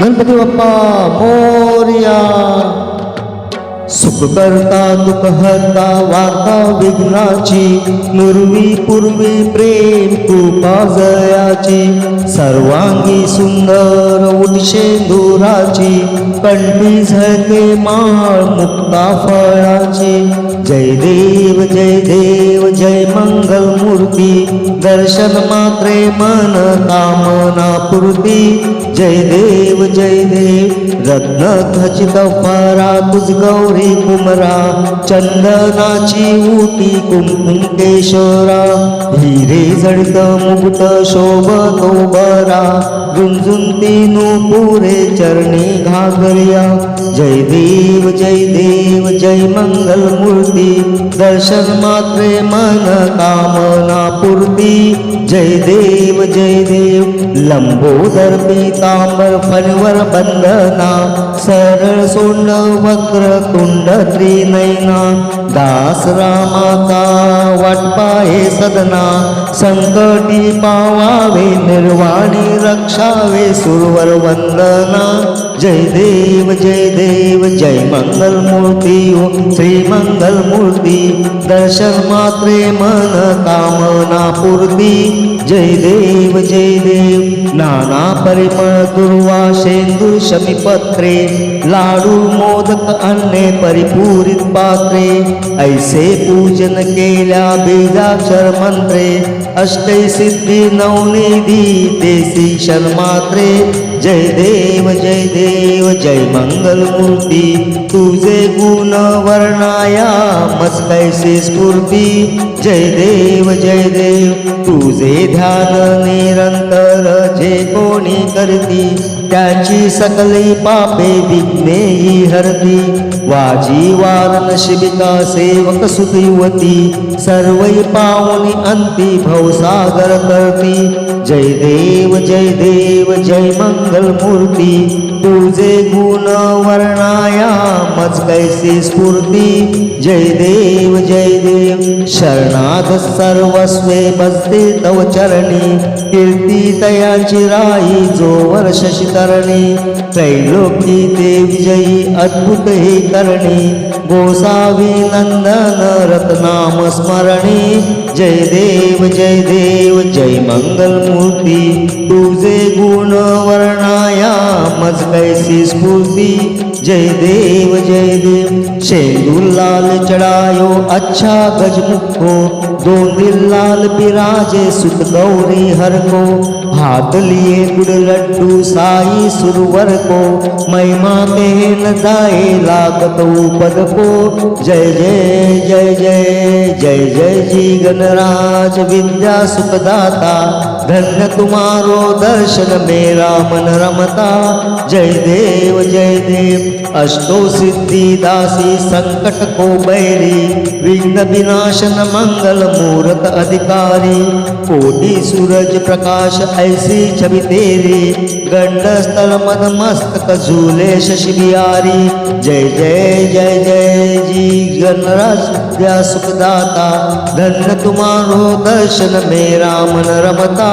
गणपती बाप्पा, मोर्या। सुख करता दुःख हरता वार्ता, विघ्नाची नुरवी पूर्वी, प्रेम, कृपा, जयाची, सर्वांगी सुंदर, उठशे दुराची कंठी झळके माळ, मुक्ता फळाची। जय देव जय देव, जय मंगल मूर्ती दर्शन मात्रे मन कामना पूर्ती. जय देव जय देव. रत्न खचित फारा तुझ गौरी कुमरा. चंदनाची उटी कुमकुम केशरा हिरे जडित मुकुट शोभतो बरा रुंजुंती पुरे चरणी घागरिया. जय देव जय देव जय मंगल मूर्ती दर्शन मात्रे मन कामना पूर्ती. রব্বি जय देव जय देव लंबोदर पीतांबर फलवर बंदना सरळ सोंड वक्र तुंड त्रिनयना दास रामाचा वाटपाये सदना संकटी पावावे निर्वाणी रक्षावे सुरवर वंदना. जय देव जय देव जय मंगल मूर्ती ओ श्री मंगल मूर्ती दर्शन मात्रे मन कामना पूर्ती. जय देव जय देव नाना परिमळ दुर्वा शेंदूर शमीपत्रे लाडू मोदक अन्ने परिपूरित पात्रे ऐसे पूजन केल्या बीजाक्षर मंत्रे अष्टै सिद्धी नवनिधी देसी शर्मात्रे जय देव जय देव, जय मंगल मूर्ती तुझे गुण वर्णाया कैसे स्फूर्ती? जय देव जय देव, तुझे ध्यान निरंतर जे कोणी करती, त्याची सकली पापे विघ्नेही हरती। वाजी वारण शिबिका सेवक सुखयुवती सर्वै अंती भवसागर करती। जय देव जय देव जय मंगल मूर्ती तुझे गुण वर्णाया मज कैसी स्फूर्ती. जय देव जय देव शरणाद सर्वस्वे बसते तव चरणी. कीर्ती तयाची राई जोवर शशितरणी. त्रैलोकी ते विजयी अद्भुत हे करणी. गोसावी नंदन रत्नाम स्मरणी जय देव जय देव जय मंगलमूर्ती। तुझे गुण वर्णाया मज कैसी स्फूर्ती। जय देव जय देव। शेंदूर लाल चढ़ायो अच्छा गजमुखो हो। दो दिल लाल बिराजे सुत गौरी हर को। हाथ लिए गुड़ लड्डू साई सुरवर को। महिमा के नाए जाए लागत पद को। जय जय जय जय जय जय जी गणराज विद्या सुखदाता धन्य तुम्हारो दर्शन मेरा मन रमता। जय देव जय देव। अष्टो सिद्धि दासी संकट को बैरी। विघ्न विनाशन मंगल मूर्त अधिकारी। कोटि सूरज प्रकाश ऐसी छवि तेरी। गंड स्थल मद मस्तक झूले शशि बिहारी। जय जय जय जय जी गणराज सुखदाता धन्य तुम्हारो दर्शन मेरा मन रमता।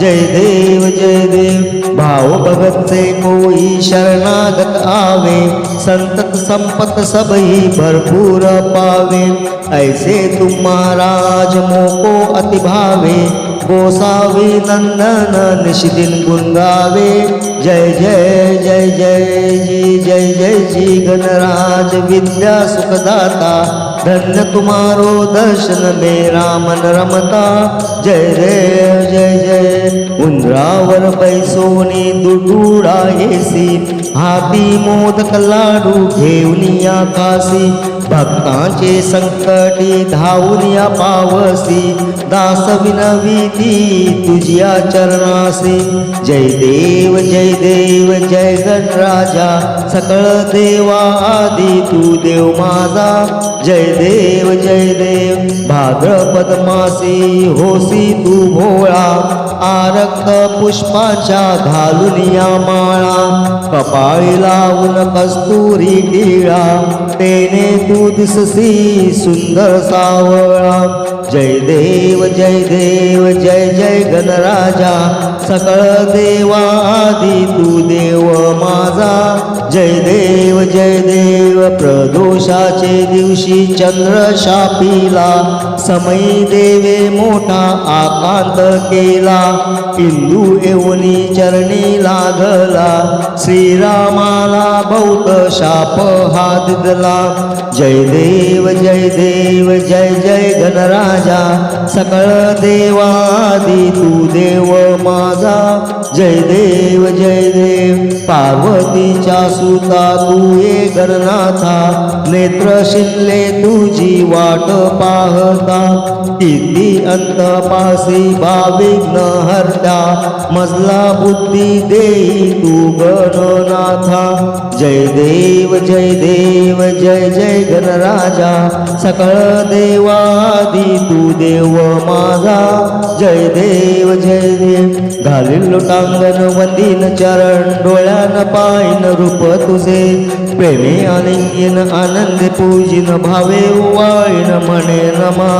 जय देव जय देव। भाव भगत से कोई शरणागत आवे। संतत संपत सब ही भरपूर पावे। ऐसे तुम महाराज मोको अति भावे गोसावी नंदन निशिदिन गुण गावे जय जय जय जय जी, जय जय जी। गणराज विद्या सुखदाता। धन्य तुम्हारो दर्शन मेरा मन रमता जय जय जय। जय उंदरावर बैसोनी दुडुडा येसी हाती मोदक लाडू घेऊन काशी। भक्तांचे संकटी धावून पावसी। दास विनविती तुझ्या चरणासी। जय देव जय देव, जय गणराजा। सकळ देवा आदी तू देव माझा। जय देव जय देव। भाद्रपद मासी होसी तू भोळा। आरक्त पुष्पाच्या घालून या माळा। कपाळी लावून कस्तुरी टिळा तेने तू दिससी सुंदर सावळा। जय देव जय देव जय जय गणराजा सकळ देवा आदि तू देव माझा. जय देव जय देव प्रदोषाचे दिवशी चंद्र शापिला समय देवे मोठा आकांत केला. इंदू येऊनी चरणी लागला श्रीरामाला बहुत शाप हा दिदला जय देव जय देव जय जय गणराजा सकळ देवादी तू देव माझा. जय देव जय देव पार्वतीच्या सुता तू ये गणनाथा. नेत्र शिल्ले तुझी वाट पाहता. किती अंत पासी भाविघ्न हरता मजला बुद्धी देई तू गणनाथा. जय देव जय देव जय जय गणराजा. सकळ देवादी तू देव माझा. जय देव जय देव. घालील लोटांगण वंदीन चरण डोळ्यान पायन रूप तुझे. प्रेमे आलिंगन आनंद पूजिन भावे वाळीन म्हणे नमा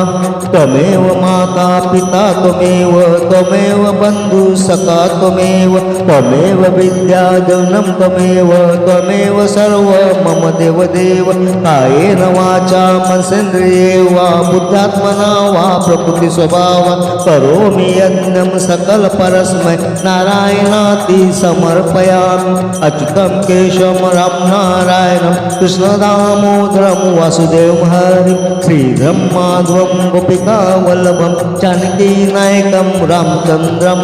तमेव माता पिता त्वमेव त्वमेव बंधू सखा त्वमेव त्वमेव विद्या जनम त्वमेव त्वमेव सर्व मम देव देव। कायेन वाचा मनसेंद्रिये वा बुद्धात्मना वा प्रकृती स्वभाव। करोमि यज्ञं सकल परस्मै, नारायणाति समर्पयामि। अच्युतं केशवं राम नारायणं, कृष्णदामोदरं वासुदेवं हरि श्रीधरं माधवं गोपिका वल्लभं जानकीनायकं रामचन्द्रं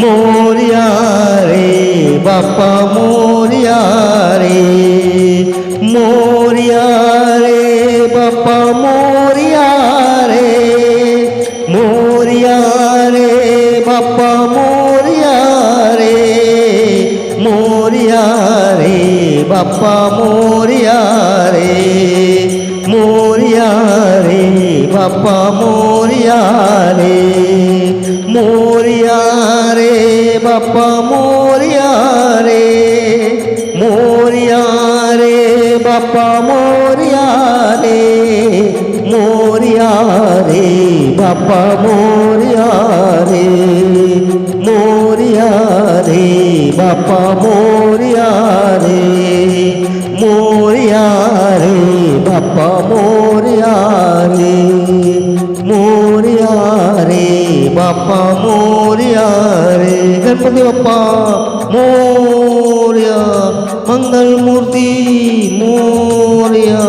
मोरिया रे बापा मोरिया रे मोरिया रे बापा मोरिया रे मोरिया रे बापा मोरिया रे मोरिया रे बापा मोरिया रे मोरिया रे बापा मोरिया रे அப்பா மோரியாரே மோரியாரே பாப்பா மோரியாரே மோரியாரே பாப்பா மோரியாரே மோரியாரே பாப்பா மோரியாரே மோரியாரே பாப்பா மோரியாரே. கணபதி அப்பா மோ வந்தல் மூர்த்தி மோரியா.